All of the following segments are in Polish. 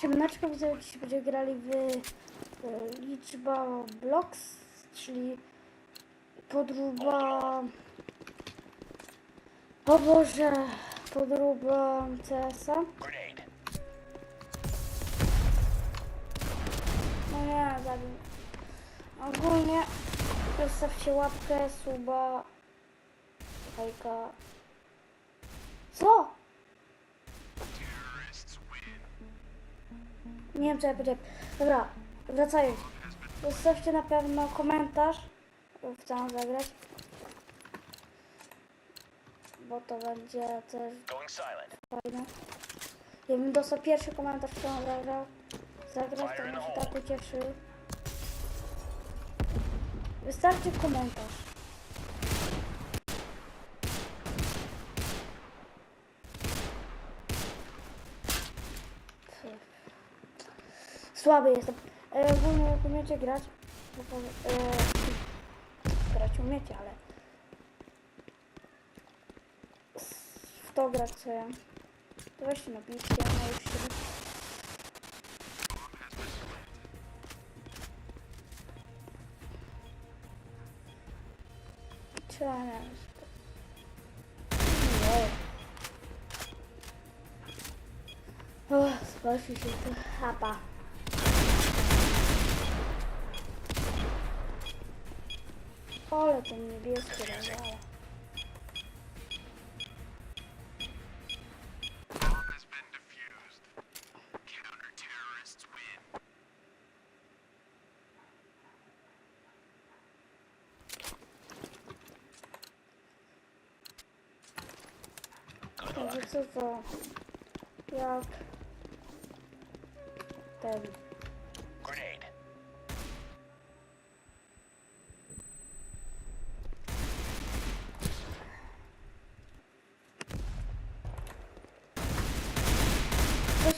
Siemaneczko, widzę, dzisiaj będziemy grali w e, liczba blocks, czyli podróba... O Boże, podróba CS-a. No nie, zabił. Ogólnie zostawcie łapkę, suba, hejka. Co? Nie wiem co ja powiedziałem. Dobra, wracając. Zostawcie na pewno komentarz. Chcę zagrać. Bo to będzie też fajne. Jakbym dostał pierwszy komentarz, kto on zagrał, zagrać, to bym się tak ucieszył. Wystarczy komentarz. Słaby jestem. E, ogólnie jak umiecie grać, to powie, e, grać umiecie, ale w to grać ja. To weźcie napiszcie, no już się... Cześć. Nie. O, spasi się tu chapa. Ale ten niebieski rozwala. Także luck. co to? Jak ten. Grenade.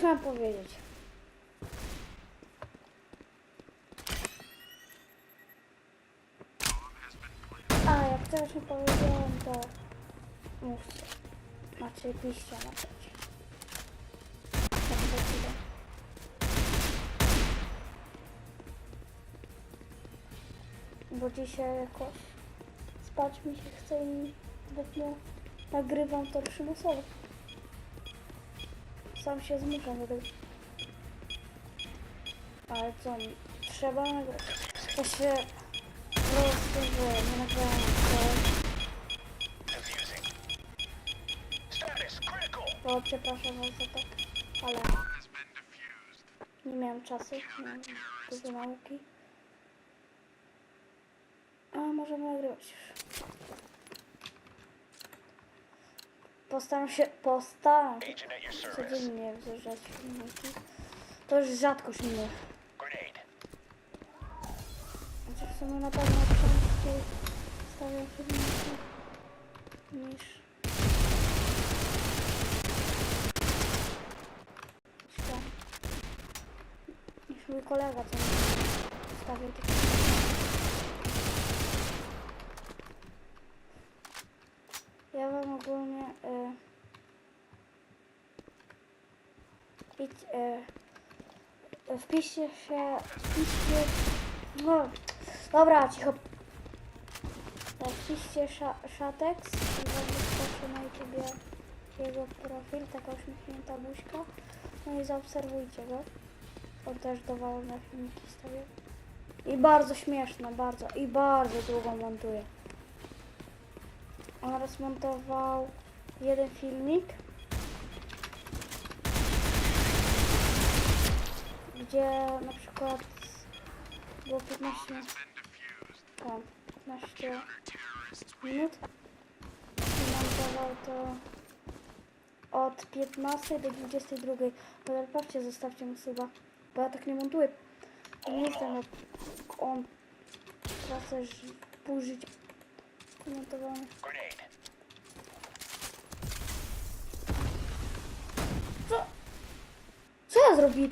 Coś mam powiedzieć. A, jak nie powiedziałem, to mówcie. Znaczy, piszcie na chwilę. Bo dzisiaj jakoś spać mi się chce i zbytnio nagrywam to przymusowo. Sam się zmuszam do tego. Ale co, trzeba nagrać. Ja się że nie nagrałem to, critical. to przepraszam was za tak, ale nie miałem czasu, miałem dużo nauki. A możemy nagrywać już. Postaram się, postaram się codziennie wzruszać filmiki. To już rzadkość mnie. Grenade. Chociaż w sumie na pewno częściej stawiam filmiki niż niż mój kolega, co stawiał takie Ja wam ogólnie y, idź, y, wpiszcie się, wpiszcie, no, dobra, cicho. Wpiszcie sza, Szatex i wyskoczy na YouTubie jego profil, taka uśmiechnięta buźka. No i zaobserwujcie go. On też dowolne filmiki stawia. I bardzo śmieszne, bardzo. I bardzo długo montuje. On rozmontował jeden filmik, gdzie na przykład było 15 Been defused. o, 15 Counter-terrorists win. minut i montował to od 15 do 22. Ale patrzcie, zostawcie mu suba, bo ja tak nie montuję. Nie jestem jak on. Tracę ż- pół życia komentowany. Co? Co ja zrobiłem?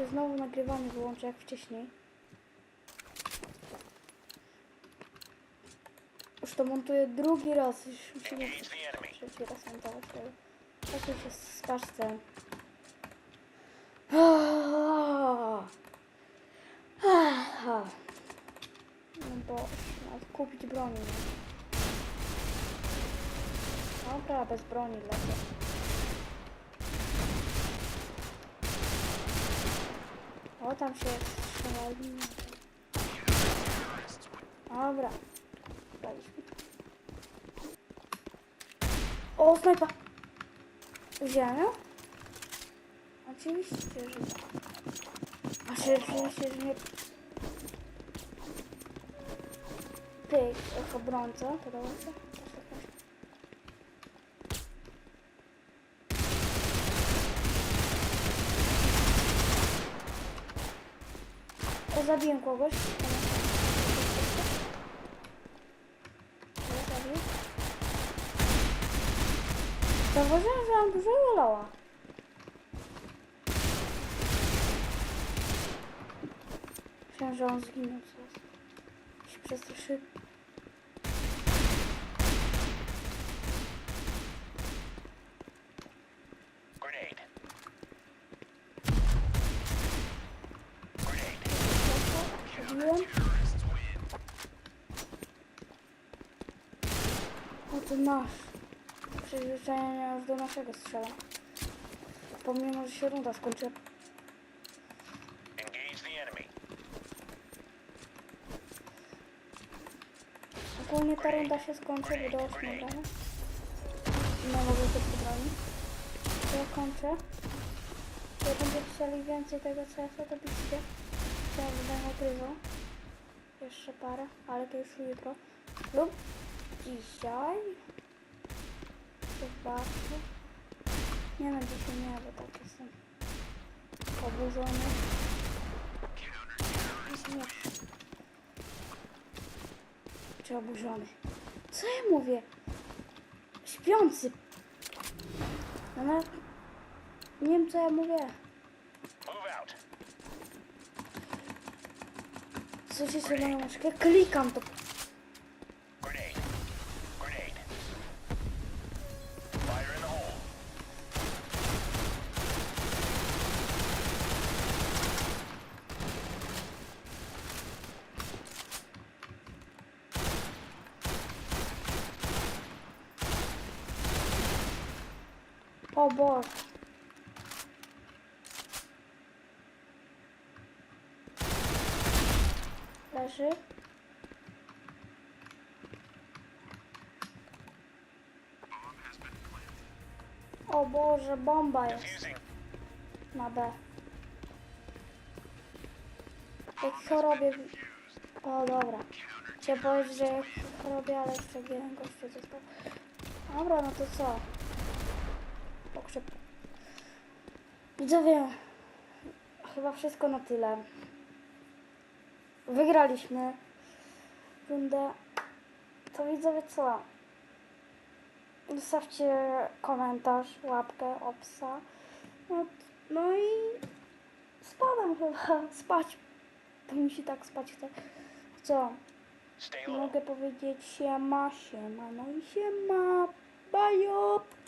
Się znowu nagrywanie wyłączy jak wcześniej. Już to montuję drugi raz, już musimy trzeci raz montować tego. Tak się z. No bo kupić broni. Dobra, bez broni lecę. O, tam się strzelali. Dobra. Daliśmy. O, snajpa! Wziąłem? Oczywiście, że tak. A się oczywiście, że nie... Pyk, jako brązo, podoba się? Też tak myślę. O, zabiłem kogoś. Zauważyłem, że mam dużo loła. Myślałem, że on zginął. Się przestraszy. Grenade. Grenade. Zabiłem. O, to nasz. Przyzwyczajenie już do naszego strzela. Pomimo, że się runda skończy. Ogólnie ta runda się skończy, bo do 8 gramy. Nie mogę tylko broni. To ja kończę. Jak będziecie chcieli więcej tego CS-a, to piszcie. Ja będę nagrywał. Jeszcze parę, ale to już jutro. Lub dzisiaj. Zobaczcie. Nie no, dzisiaj nie, bo tak jestem oburzony. Nie. Czy oburzony? Co ja mówię? Śpiący. No, no, nie wiem co ja mówię. Słyszycie moją myszkę? Klikam to. O Boże. Leży. O Boże, bomba jest na B. Jak chorobie... O dobra. Chciałem powiedzieć, że jak ale jeszcze jeden gościu został. Dobra, no to co? Pokrzep. Widzowie, chyba wszystko na tyle. Wygraliśmy rundę. To widzowie co? Zostawcie komentarz, łapkę, obsa. No, no i spadam chyba spać. Bo mi się tak spać chce. Co? Mogę powiedzieć siema, siema, no i siema. Bye.